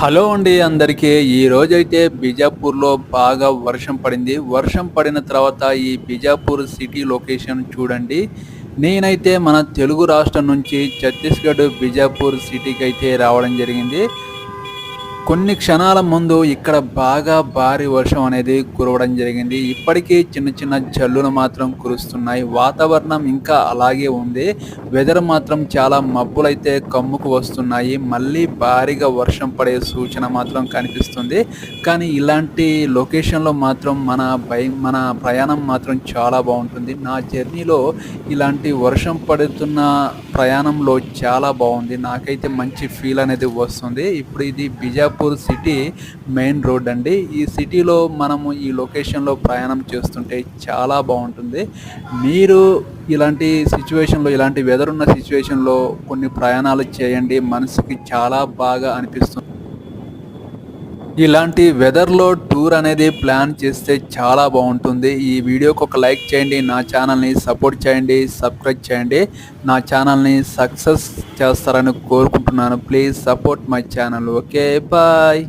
Hello అండి అందరికీ. ఈ రోజైతే బిజాపూర్లో బాగా వర్షం పడింది. వర్షం పడిన తర్వాత ఈ బిజాపూర్ సిటీ లొకేషన్ చూడండి. నేనైతే మన తెలుగు రాష్ట్రం నుంచి ఛత్తీస్గఢ్ బిజాపూర్ సిటీకి అయితే రావడం జరిగింది. కొన్ని క్షణాల ముందు ఇక్కడ బాగా భారీ వర్షం అనేది కురవడం జరిగింది. ఇప్పటికీ చిన్న చిన్న జల్లులు మాత్రం కురుస్తున్నాయి. వాతావరణం ఇంకా అలాగే ఉంది. వెదర్ మాత్రం చాలా మబ్బులైతే కమ్ముకు వస్తున్నాయి. మళ్ళీ భారీగా వర్షం పడే సూచన మాత్రం కనిపిస్తుంది. కానీ ఇలాంటి లొకేషన్లో మాత్రం మన బై మన ప్రయాణం మాత్రం చాలా బాగుంటుంది. నా జర్నీలో ఇలాంటి వర్షం పడుతున్న ప్రయాణంలో చాలా బాగుంది. నాకైతే మంచి ఫీల్ అనేది వస్తుంది. ఇప్పుడు ఇది బిజాపూర్ సిటీ మెయిన్ రోడ్ అండి. ఈ సిటీలో మనము ఈ లొకేషన్లో ప్రయాణం చేస్తుంటే చాలా బాగుంటుంది. మీరు ఇలాంటి సిచ్యువేషన్లో ఇలాంటి వెదర్ ఉన్న సిచ్యువేషన్లో కొన్ని ప్రయాణాలు చేయండి. మనసుకి చాలా బాగా అనిపిస్తుంది. ఇలాంటి వెదర్లో టూర్ అనేది ప్లాన్ చేస్తే చాలా బాగుంటుంది. ఈ వీడియోకి ఒక లైక్ చేయండి నా ఛానల్ని సపోర్ట్ చేయండి సబ్స్క్రైబ్ చేయండి. నా ఛానల్ని సక్సెస్ చేస్తారని కోరుకుంటున్నాను. Please support my channel okay bye